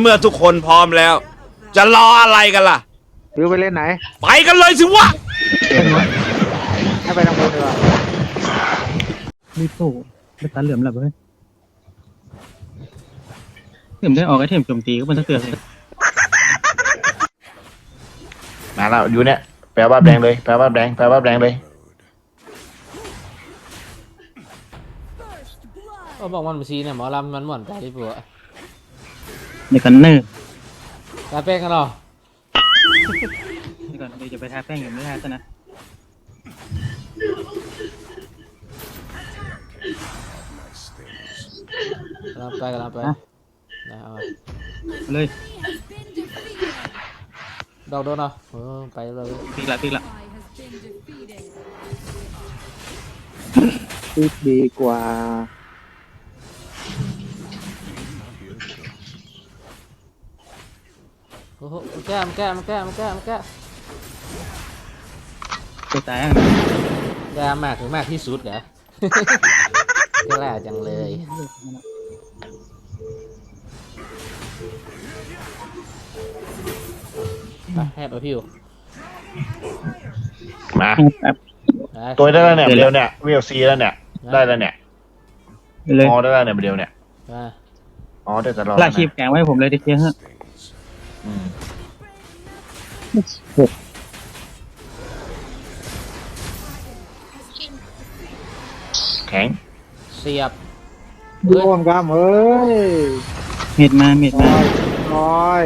เมื่อทุกคนพร้อมแล้ว จะรออะไรกันล่ะวิวไปเล่นไหน ไปกันเลยสิวะ ให้ไปทางบนดีกว่ารีบโผล่ไปตันเหลือมแล้วเว้ยเหลือมได้ออกไอเทมโจมตีก็มันจะเตือนเลยมาแล้วอยู่เนี่ยแปลว่าแดงเลยแปลว่าแดงแปลว่าแดงเลยก็บอกมันมาซีเนี่ยหมอลำมันหม่อนใจที่ปัวในกันเนอร์ตาแป้งกันเหรอนี่ก่อนเดี๋ยวจะไปทาแป้งอยู่ไม่ทาซะนะกำลังไปกำลังไปนะเอาเอาเลย ดอกโดนเหรอเออไปเลยปีกละปีกละคิดดีกว่า โอ้โหมันแก้มันแก้มันแก้มันแก้มันแก้ตัวตายอะแก้มากถึงมากที่สุดเหรอแก้แรกจังเลยไปแฮปปี้พิวมาแอบไปตัวได้แล้วเนี่ยเดียวเนี่ยวีเอลซีแล้วเนี่ย ได้แล้วเนี่ยไปเลยอ๋อได้แล้วเนี่ยเดียวเนี่ยไปอ๋อเดี๋ยวจะรอลากคีบแกงไว้ให้ผมเลยดิเชียร์ฮะอืม แข็งเสียบดูโอนกามเอ้ยเม็ดมาเม็ดมาน้อย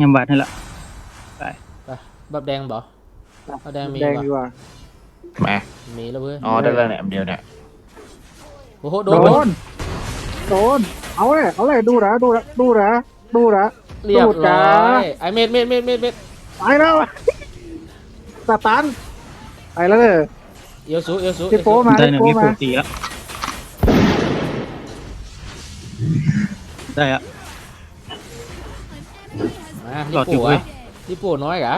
ยำบาดให้ละไปบับแดงบ่บับแดงมีแดงบ่ดีกว่ามามีแล้วเว้ยอ๋อได้แล้วเนี่ยเดียวเนี่ยโอ้โหโดโดนนโดนเอาเลยเอาเลยดูนะดูนะดูนะ ดูนะเรียบดูดร้จ้าอยไอเม็ดเม็ดเม็ดเม็ดเม็ดไปแล้วสตันไปแล้วเลยเอลซูเอลซูพี่โป้มาได้พี่หนึ่งโป้มีมา ผูตีแล้วได้อะมาหลอดอยู่ลิเว้โป้ย อะลิโป้น้อยเหรอ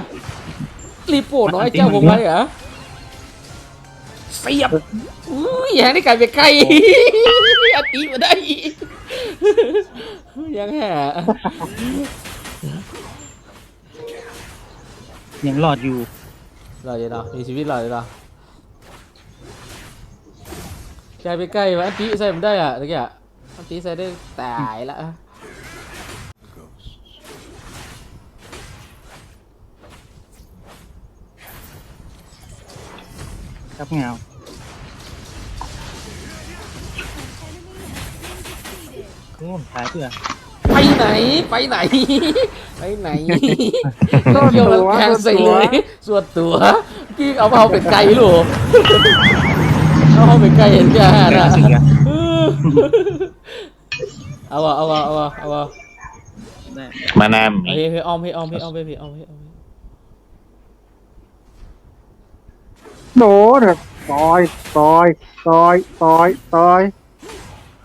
ลิโป้น้อยเจ้าผมไว้เหรอ เสียบอุ้ยยังได้ไก่ไปไกลอันตีมาได้ยังแห่ยังรอดอยู่รอเดี๋ยวรอมีชีวิตรอเดี๋ยวรอไก่ไปใกล้วะอันตีใส่ผมได้อะตะกี้อะอันตีใส่ได้ตายละครับเงา โอ้ตายเพื่อไปไหน ไปไหน ไปไหนโดนเกี่ยวตักับวแทงโดนใส่ตัเลวยส่วนตัวกี้เอาเอาเป็นไก่หรอเอาเอาเป็นไก่เห็นแก่ได้นะสิอะเอาวะเอาวะเอาวะเอาวะได้มานามเอาเฮ้ยเฮ้ยอ้อมเฮ้ยอ้อมเฮ้ยอ้อมเฮ้ยเฮ้ยอ้อมเฮ้ยอ้อมเฮ้ยโดนต่อยต่อยต่อยต่อยต่อย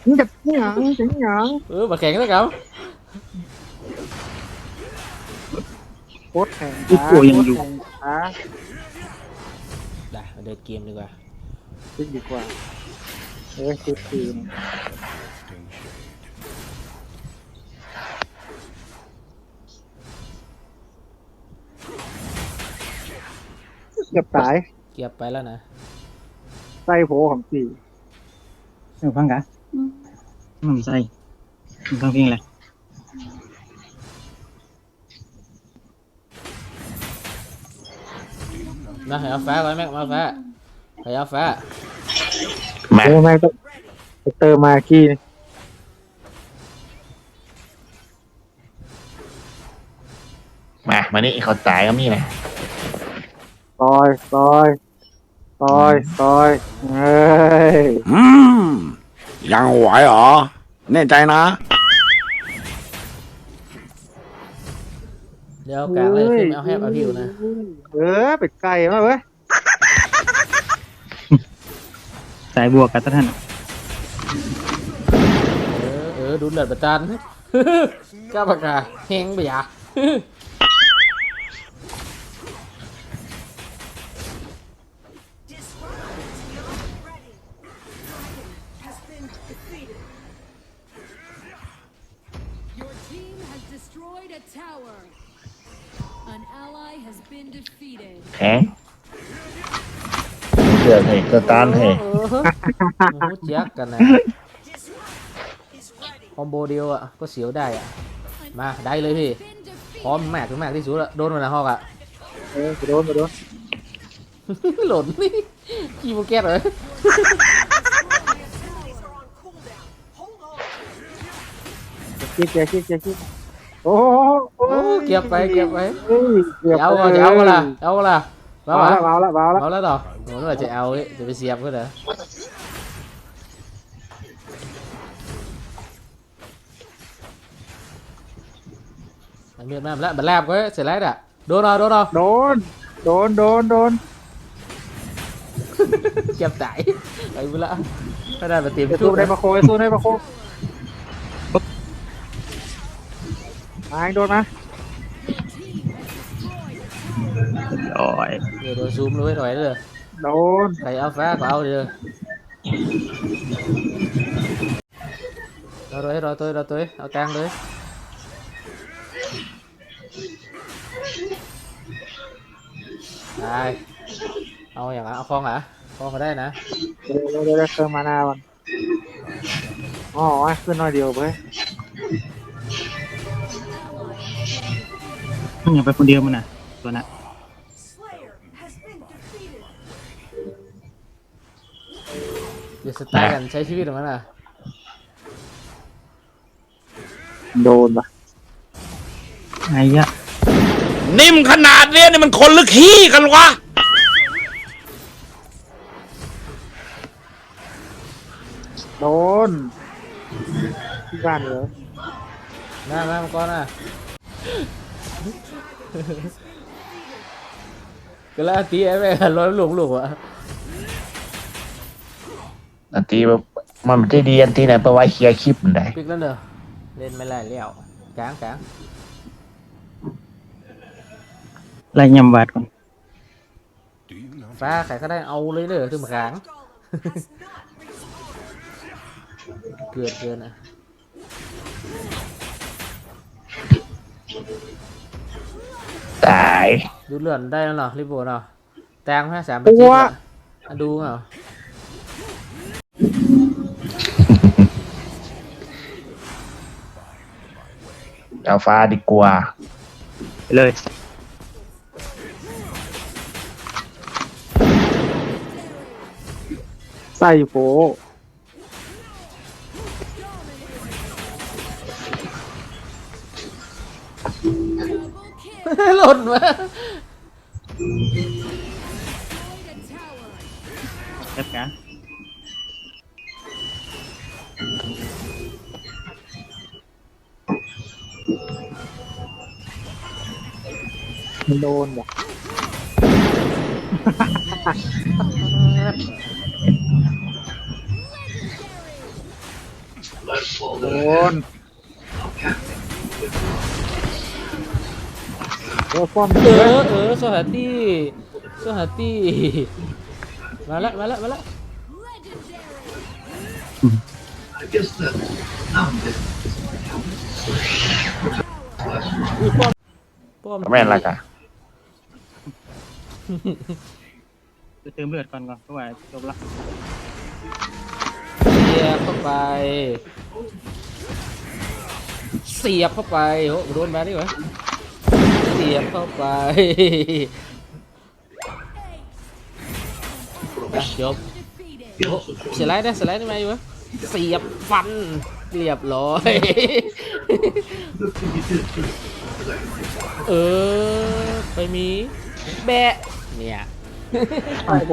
มึงจะหยังจะหยังเออมาแข่งแล้วกันโคตรแข็งลูกโป่ยังอยู่ อะได้มาเดินเกมดีกว่าคิดดีกว่าเอ้ยคิดทีมเกือบตายเก็บไปแล้วนะ ไส้โผของสี่ เออฟังกะ น้ำใส่ฟังเพลงอะไรนะให้เอาฟ้าไว้แม็กมาฟ้าให้เอาฟ้ามาโอ้แม่งต้องไปเติมมากี้นี่มามานี่เขาจ่ายก็มีนะต่อยต่อยต่อยต่อยเฮ้ย อืมยังไหวเหรอ แน่ใจนะ เดี๋ยวกลางเลยขึ้นเอาแฮปเอาพิวนะ เออเป็ดไก่มาเว้ยสายบวกกับท่านเออเออดูเลือดประจัน ก้าปากกาแหงไปอะ a tower. An ally has been defeated. แข็งเดือดให้สตาร์ทให้เออโอ้โหเจ๊กกันนะคอมโบเดียวอะก็เสียวได้อะมาได้เลยพี่ Been พร้อม defeated. แม็กถึงแม็กที่สุดอะโดนมันนะฮอกอะเออไปโดนไปโดนหล่นนี่ขี้โมแก๊สเลยคิดเจ๊คิดเจ๊คิดโอ้โหโอ้เก็บไปเก็บไปเฮ้ยเกือบจะเอาก็จะเอาก็ล่ะเอาก็ล่ะเบามาแล้ววะเบาแล้วเบาแล้วเอาแล้วต่อโหนึกว่าจะเอาเว้ยจะไปเสียบก็เหรอมันเมียนมาแล้วบันแลบก็เสร็จแล้วอะโดนเอาโดนเอาโดนโดนโดนโดนเก็บใจไปบุละก็ได้มาเตรียมจะชุสู้ดได้นะมาโคยสู้ได้มาโค มาโดนมาโอ้ยเดี๋ยวโดนซูมเลยถอยเลยโดนใครเอาฟ้าก็เอาเดี๋ยวเราเลยเราตัวเราตัวเอาตังเลยได้เอาอย่างนั้นเอาคลองเหรอะคลองก็ได้นะเดี๋ยวเดี๋ยวเดี๋ยวเติมมานาก่อนอ๋อขึ้นหน่อยเดียวเว้ย มึงอย่าไปคนเดียวมันน่ะ ตัวน่ะเดี๋ยวสไตล์กันใช้ชีวิตของมันอะโดนปะไอ้ยะนิ่มขนาดเนี้ยนี่มันคนหรือขี้กันวะ โดนที่บ้านเหรอมามามังกรอะ ก็แล้วตีไอ้แม่ร้อยหลวงหลวงอะอันตีแบบมันไม่ได้ดีอันตีไหนไปไว้เคลียร์คลิปมันได้ปิกแล้วเนอะเล่นไม่ไล่เลี้ยวกลางกลางไล่ยำบาดก่อนฟ้าใครก็ได้เอาเลยเด้อถึงมากลางเกินเกินอะ ตายดูเลื่อนได้แล้วเนาะรีบโบเนาะแตงห้าสามเป็นจิ๊กอะอะดูเหรอเอาฟ้าดีกว่าไปเลย ใส่โฟ หล่นมา Destroyed a tower. เจ็บกะมันโดนว่ะโดน โอ้ป้อมเอเยออะเออโซฮาตี้โซฮาตี้มาละมาละมาละ Legendary. ป้อมแม่นละกะจะเติมเลือดก่อนก่อนเพราะว่าจบละเสียบเข้าไป เสียบเข้าไปโอ้โดนมาดิวะ เสียบเข้าไปอะจบ Defeated. โอ้สไลด์ได้สไลด์ได้ไหมอยู่วะเสียบฟันเรียบร้อย เออ ไปมี แบะเนี่ยใส่โฟ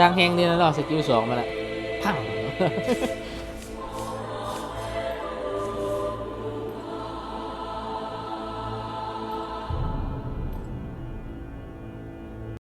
ดังแฮงนี่นะเนาะสกิลสองมาละพัง